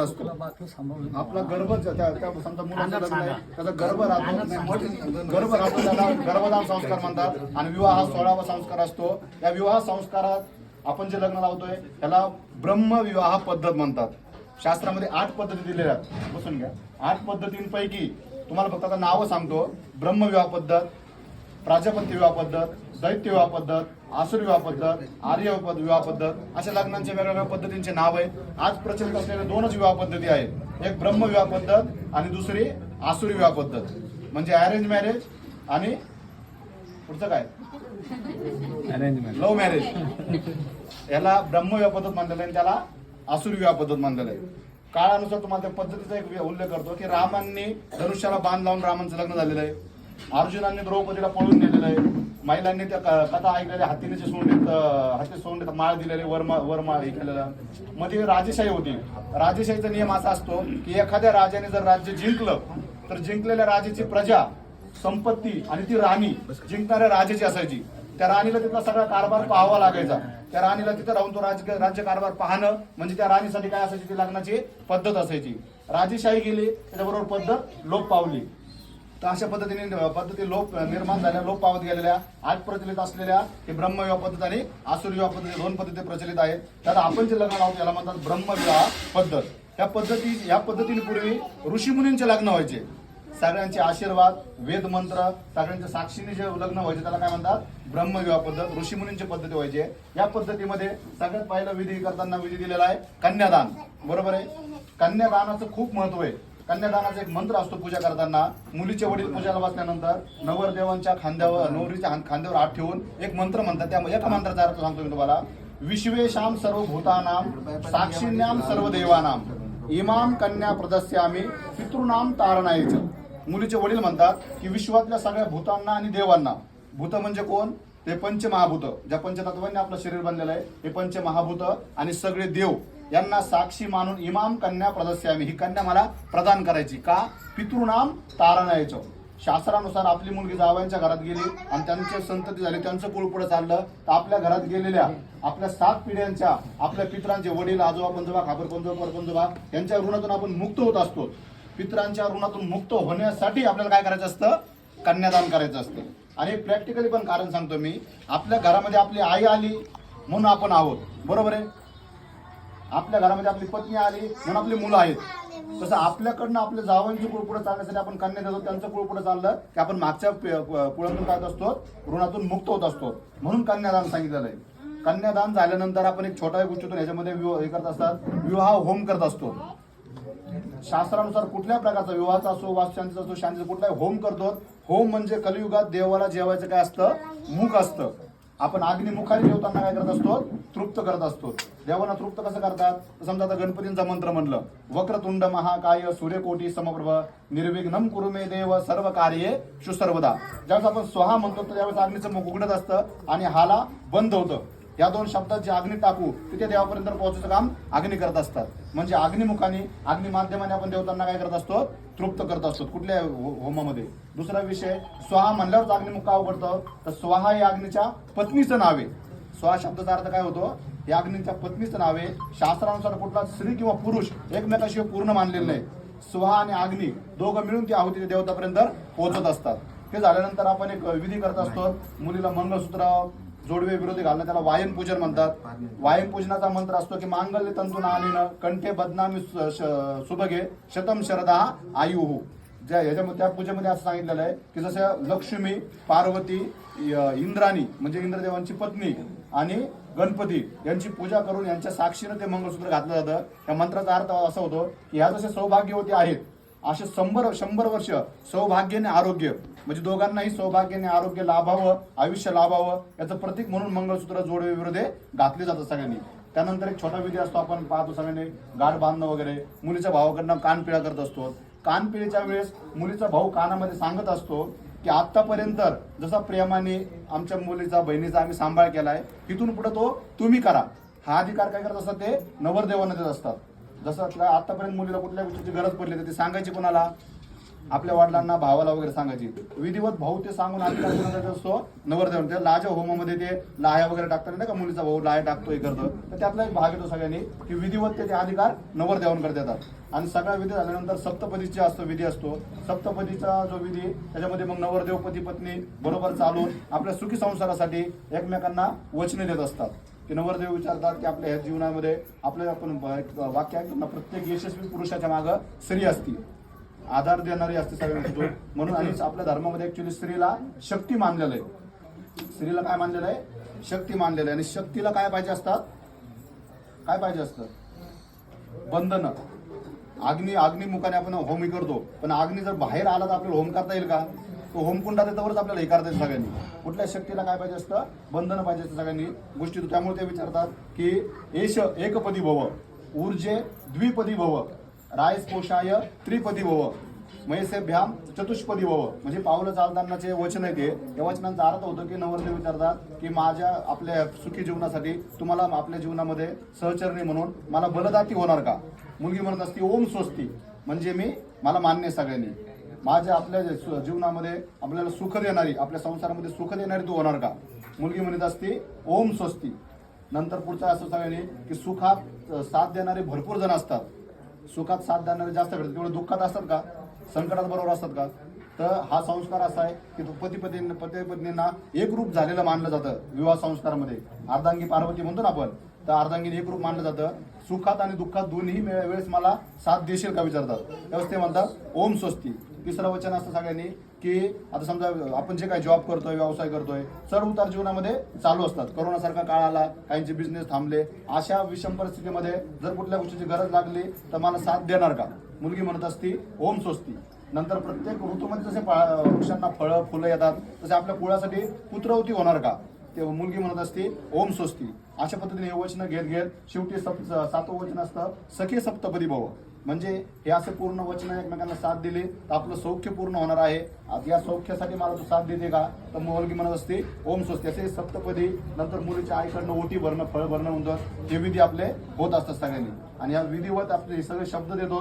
असतो. आपला गर्भ त्या त्या समजा मुलाचं लग्न आहे त्याचा गर्भ राहतो. गर्भ राहतो त्याला. गर्भधान संस्कार म्हणतात. आणि विवाह हा सोळावा संस्कार असतो. या विवाह संस्कारात आपण जे लग्न लावतोय त्याला ब्रह्मविवाह पद्धत म्हणतात. शास्त्रामध्ये आठ पद्धती दिलेल्या आहेत. बसून घ्या. आठ पद्धतींपैकी तुम्हाला फक्त आता नावं सांगतो. ब्रह्मविवाह पद्धत प्राजापत्य विवाह पद्धत दैत्य विवाह पद्धत आसुर विवाह पद्धत आर्य विवाह पद्धत अशा लग्नांचे वेगवेगळ्या पद्धतींचे नाव आहे आज प्रचलित असलेल्या दोनच विवाह पद्धती आहेत. एक ब्रह्म विवाह पद्धत आणि दुसरी आसुरी विवाह पद्धत. म्हणजे अरेंज मॅरेज आणि पुढचं काय? लव्ह मॅरेज याला ब्रह्मविवाह पद्धत मानलेलं आहे आणि त्याला आसुरी विवाह पद्धत मानलेलं आहे. काळानुसार तुम्हाला त्या पद्धतीचा एक उल्लेख करतो की रामांनी धनुष्याला बांध लावून रामांचं लग्न झालेलं आहे. अर्जुनांनी द्रौपदीला पळून नेलेलं आहे. महिलांनी त्या कथा ऐकलेल्या हत्तीने सोंडीत हत्ती सोंडीत माळ दिलेले वरमा वरमाळ हे केलेलं. मग ती राजेशाही होती. राजेशाहीचा नियम असा असतो की एखाद्या राजाने जर राज्य जिंकलं तर जिंकलेल्या राजाची प्रजा संपत्ती आणि ती राणी जिंकणाऱ्या राजाची असायची. त्या राणीला तिथला सगळा कारभार पाहावा लागायचा. त्या राणीला तिथं राहून तो राज्य राज्य कारभार पाहणं म्हणजे त्या राणीसाठी काय असायची? ती लग्नाची पद्धत असायची. राजेशाही गेली त्याच्याबरोबर पद्धत लोप पावली. तर अशा पद्धतीने पद्धती लोप निर्माण झाल्या लोप पावत गेलेल्या आज प्रचलित असलेल्या हे ब्रह्मविवाह पद्धत आणि आसुरविवाह पद्धती दोन पद्धती प्रचलित आहेत. त्यात आपण जे लग्न लावतो याला म्हणतात ब्रह्मविवाह पद्धत. या पद्धती या पद्धतीने पूर्वी ऋषीमुनींचे लग्न व्हायचे. सगळ्यांचे आशीर्वाद वेद मंत्र सगळ्यांच्या साक्षीने जे लग्न व्हायचे त्याला काय म्हणतात? ब्रह्मविवाह पद्धत ऋषीमुनींची पद्धती व्हायची. या पद्धतीमध्ये सगळ्यात पहिला विधी करताना विधी दिलेला आहे कन्यादान. बरोबर आहे? कन्यादानाचं खूप महत्त्व आहे. कन्यादानाचा एक मंत्र असतो पूजा करताना. मुलीचे वडील पूजाला बसल्यानंतर नवरदेवांच्या खांद्यावर नवरीच्या खांद्यावर हात ठेवून एक मंत्र म्हणतात. त्या एका मंत्राचा अर्थ सांगतो मी तुम्हाला. विश्वेशाम सर्व भूतानाम साक्षीण्याम सर्व देवानाम इमाम कन्या प्रदस्यामी पितृनाम तारणायचं मुलीचे वडील म्हणतात की विश्वातल्या सगळ्या भूतांना आणि देवांना. भूत म्हणजे कोण? ते पंचमहाभूत. ज्या पंचतत्वांनी आपलं शरीर बनलेलं आहे हे पंचमहाभूत आणि सगळे देव. यांना साक्षी मानून इमाम कन्या प्रदस्यामी ही कन्या मला प्रदान करायची. का? पितृनाम तारणायचं. शास्त्रानुसार आपली मुलगी जावयांच्या घरात गेली आणि त्यांचे संतती झाली. त्यांचं कुळ पुढे चाललं. तर आपल्या घरात गेलेल्या आपल्या सात पिढ्यांच्या आपल्या पित्रांचे वडील आजोबा पंजोबा खाबर पंजोबा परपंजोबा यांच्या ऋणातून आपण मुक्त होत असतो. पित्रांच्या ऋणातून मुक्त होण्यासाठी आपल्याला काय करायचं असतं? कन्यादान करायचं असतं. आणि प्रॅक्टिकली पण कारण सांगतो मी. आपल्या घरामध्ये आपली आई आली म्हणून आपण आहोत. बरोबर आहे? आपल्या घरामध्ये आपली पत्नी आली म्हणून आपली मुलं आहेत. तसं आपल्याकडनं आपल्या जावांची कुळ पुढे चालण्यासाठी आपण कन्या देतो त्यांचं कुळ पुढे चाललं की आपण मागच्या कुळातून काय असतो? ऋणातून मुक्त होत असतो. म्हणून कन्यादान सांगितलेलं आहे. कन्यादान झाल्यानंतर आपण एक छोटा एक गोष्टीतून याच्यामध्ये विवाह हे करत असतात. विवाह होम करत असतो. शास्त्रानुसार कुठल्या प्रकारचा विवाहाचा असो वास्तुशांतीचा असो शांतीचा कुठलाही होम करतो. होम म्हणजे कलियुगात देवाला जेवायचं काय असतं? मुख असतं. आपण अग्निमुखाने जेवताना काय करत असतो? तृप्त करत असतो. देवांना तृप्त कसं करतात? समजा आता गणपतींचा मंत्र म्हणलं वक्रतुंड महाकाय सूर्यकोटी समप्रभ निर्विघ्नम कुरुमे देव सर्व कार्ये सुसर्वदा. ज्यावेळेस आपण स्वहा म्हणतो तर त्यावेळेस अग्नीचं मुख उघडत असतं आणि हाला बंद होतं. या दोन शब्दात जे अग्नी टाकू तिथे देवापर्यंत पोहोचायचं काम अग्नी करत असतात. म्हणजे अग्निमुखाने अग्नि माध्यमाने आपण देवतांना काय करत असतो? तृप्त करत असतो कुठल्या हो- होमामध्ये. दुसरा विषय स्वाहा म्हणल्यावरच अग्निमुख का उघडतं? तर स्वाहा या अग्नीच्या पत्नीचं नाव आहे. स्वाहा शब्दाचा अर्थ काय होतो? या अग्नीच्या पत्नीचं नाव आहे. शास्त्रानुसार कुठला स्त्री किंवा पुरुष एकमेकाशिवाय पूर्ण मानलेलं नाही. स्वाहा आणि अग्नी दोघं मिळून ती आहुती देवतापर्यंत पोहोचत असतात. ते झाल्यानंतर आपण एक विधी करत असतो. मुलीला मंगळसूत्र जोडवे विरोधी घालणं त्याला वायन पूजन म्हणतात. वायन पूजनाचा मंत्र असतो की मांगल्य तंतू नानीन कंठे बदनामी सु- श- सुभगे शतम शरदा आयुहू. ज्या ह्याच्यामध्ये त्या पूजेमध्ये असं सांगितलेलं आहे की जसं लक्ष्मी पार्वती इंद्राणी म्हणजे इंद्रदेवांची पत्नी आणि गणपती यांची पूजा करून यांच्या साक्षीनं ते मंगळसूत्र घातलं जातं. या मंत्राचा अर्थ असा होतो की ह्या जसे सौभाग्यवती आहेत असे शंभर शंभर वर्ष सौभाग्य आणि आरोग्य म्हणजे दोघांनाही सौभाग्याने आरोग्य लाभावं आयुष्य लाभावं याचं प्रतीक म्हणून मंगळसूत्र जोडवे विरोधे घातले जातात सगळ्यांनी. त्यानंतर एक छोटा विधी असतो आपण पाहतो सगळ्यांनी. गाठ बांधणं वगैरे. मुलीच्या भावाकडनं कानपिळा करत असतो. कानपिळीच्या वेळेस मुलीचा भाऊ कानामध्ये सांगत असतो की आतापर्यंत जसा प्रेमाने आमच्या मुलीचा बहिणीचा आम्ही सांभाळ केलाय तिथून पुढे तो तुम्ही करा. हा अधिकार काय करत असतात ते? नवरदेवांना देत असतात. जसं आपल्या आतापर्यंत मुलीला कुठल्या गोष्टीची गरज पडली तर ती सांगायची कोणाला? आपल्या वडिलांना भावाला वगैरे सांगायची. विधिवत भाऊ ते सांगून अधिकार असतो नवरदेव त्या लाजा होमामध्ये ते लाह्या वगैरे टाकतात नाही का? मुलीचा भाऊ लाह्या टाकतो हे करतो. तर त्यातला एक भाग येतो सगळ्यांनी की विधिवत ते अधिकार नवरदेवांकडे देतात आणि सगळा विधी झाल्यानंतर सप्तपदीचा असतो विधी असतो. सप्तपदीचा जो विधी त्याच्यामध्ये मग नवरदेव पती पत्नी बरोबर चालून आपल्या सुखी संसारासाठी एकमेकांना वचने देत असतात. की नवरदेव विचारतात की आपल्या ह्या जीवनामध्ये आपल्या आपण वाक्य ऐकतो ना प्रत्येक यशस्वी पुरुषाच्या मागं स्त्री असते. आधार देणारी असते सगळ्यांना म्हणून आणि आपल्या धर्मामध्ये ऍक्च्युली स्त्रीला शक्ती मानलेलं आहे. स्त्रीला काय मानलेलं आहे? शक्ती मानलेलं आहे. आणि शक्तीला काय पाहिजे असतात? काय पाहिजे असतं? बंधन. अग्नी अग्निमुखाने आपण होम करतो. पण अग्नी जर बाहेर आला तर आपल्याला होम करता येईल का? तो होमकुंडात येतावरच आपल्याला हे करता येईल सगळ्यांनी. कुठल्या शक्तीला काय पाहिजे असतं? बंधन पाहिजे असतं सगळ्यांनी. गोष्टी त्यामुळे ते विचारतात की एश एकपदी भव ऊर्जे द्विपदी भव. रायस पोषाय त्रिपदी भव मयसेभ्याम चतुष्पदी भव म्हणजे पावलं चालतानाचे वचन आहे ते. या वचनांचा अर्थ होतो की नवरदेव विचारतात की माझ्या आपल्या सुखी जीवनासाठी तुम्हाला आपल्या जीवनामध्ये सहचरणी म्हणून मला बलदाती होणार का? मुलगी म्हणत असती ओम स्वस्ती. म्हणजे मी मला मान्य सगळ्यांनी. माझ्या आपल्या जीवनामध्ये आपल्याला सुख देणारी आपल्या संसारामध्ये सुख देणारी तू होणार का? मुलगी म्हणत असते ओम स्वस्ती. नंतर पुढचं असं सगळ्यांनी की सुखात साथ देणारे भरपूर जण असतात. सुखात साथ देणारे जास्त भेटतात केवळ दुःखात असतात का? संकटात बरोबर असतात का? तर हा संस्कार असा आहे की पती पती पती पत्नींना एक रूप झालेलं मानलं जातं विवाह संस्कारामध्ये. अर्धांगी पार्वती म्हणतो ना आपण तर अर्धांगीने एक रूप मानलं जातं. सुखात आणि दुःखात दोन्ही वेळेस मला साथ देशील का विचारतात. त्यावेळेस ते म्हणतात ओम स्वस्ती. तिसरं वचन असतं सगळ्यांनी की आता समजा आपण जे काही जॉब करतोय व्यवसाय करतोय चढ उतार जीवनामध्ये चालू असतात. कोरोनासारखा काळ आला काहींचे बिझनेस थांबले. अशा विषम परिस्थितीमध्ये जर कुठल्या गोष्टीची गरज लागली तर मला साथ देणार का? मुलगी म्हणत असती ओम स्वस्ती. नंतर प्रत्येक ऋतूमध्ये जसे वृक्षांना फळं फुलं येतात तसे आपल्या कुळासाठी पुत्रवती होणार का? ते मुलगी म्हणत असते ओम स्वस्ती. अशा पद्धतीने हे वचन घेत घेत शेवटी सप सातवं वचन असतं सखे सप्तपदी भव. म्हणजे हे असे पूर्ण वचन एकमेकांना साथ दिली तर आपलं सौख्य पूर्ण होणार आहे. या सौख्यासाठी मला तू साथ देते का? तर मुलगी म्हणत असते ओम स्वस्ती. असे सप्तपदी नंतर मुलीच्या आईकडनं ओटी भरणं फळ भरणं म्हणतात हे विधी आपले होत असतात सगळ्यांनी. आणि या विधीवत आपले हे सगळे शब्द देतो.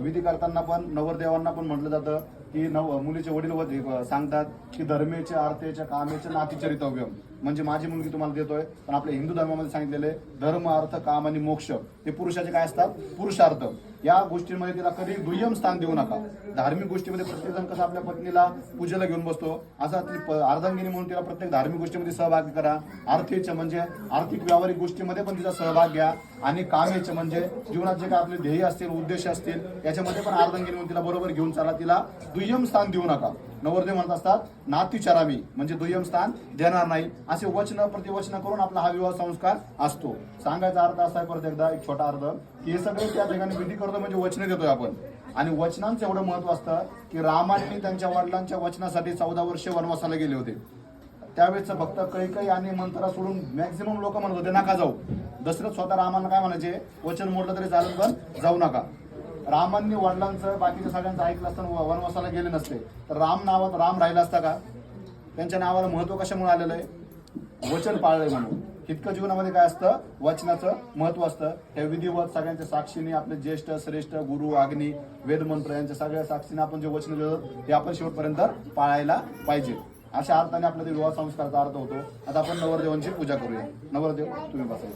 विधी करताना पण नवरदेवांना पण म्हटलं जातं की नव मुलीचे वडील सांगतात की धर्मेचे अर्थेचे कामेचे नातीचरितव्य म्हणजे माझी मुलगी तुम्हाला देतोय पण आपल्या हिंदू धर्मामध्ये सांगितलेले धर्म अर्थ काम आणि मोक्ष हे पुरुषाचे काय असतात? पुरुषार्थ. या गोष्टींमध्ये तिला कधी दुय्यम स्थान देऊ नका. धार्मिक गोष्टीमध्ये प्रत्येकजण कसं आपल्या पत्नीला पूजेला घेऊन बसतो असा ती प- अर्धांगिनी म्हणून तिला प्रत्येक धार्मिक गोष्टीमध्ये सहभाग करा. आर्थिक म्हणजे आर्थिक व्यावहारिक गोष्टीमध्ये पण तिचा सहभाग घ्या. आणि कामेचे म्हणजे जीवनात जे काय आपले ध्येय असतील उद्देश असतील याच्यामध्ये पण अर्धांगिनी म्हणून तिला बरोबर घेऊन चाला. तिला दुय्यम स्थान देऊ नका. नवरदेव म्हणत असतात नाती चरावी म्हणजे दुय्यम स्थान देणार नाही. असे वचन प्रतिवचन करून आपला हा विवाह संस्कार असतो. सांगायचा अर्थ असा आहे परत एकदा एक छोटा अर्थ की हे सगळे त्या ठिकाणी विधी करतो म्हणजे वचने देतोय आपण. आणि वचनांचं एवढं महत्त्व असतं की रामाने त्यांच्या वडिलांच्या वचनासाठी चौदा वर्ष वनवासाला गेले होते. त्यावेळेस फक्त कैकई आणि मंत्रा सोडून मॅक्झिमम लोक म्हणत होते नका जाऊ. दशरथ स्वतः रामाला काय म्हणायचे? वचन मोडलं तरी चालेल पण जाऊ नका. रामांनी वडिलांचं बाकीच्या सगळ्यांचं ऐकलं असताना व- वनवासाला गेले नसते. तर राम नावात राम राहिला असता का? त्यांच्या नावाला महत्त्व कशामुळे आलेलं आहे? वचन पाळलंय म्हणून. इतकं जीवनामध्ये काय असतं? वचनाचं महत्त्व असतं. हे विधिवत सगळ्यांच्या साक्षीने आपले ज्येष्ठ श्रेष्ठ गुरु अग्नी वेदमंत्र यांच्या सगळ्या साक्षीने आपण जे वचन लिहिलं ते आपण शेवटपर्यंत पाळायला पाहिजे. अशा अर्थाने आपला ते विवाह संस्काराचा अर्थ होतो आता आपण नवरदेवांची पूजा करूया. नवरदेव तुम्ही बसा.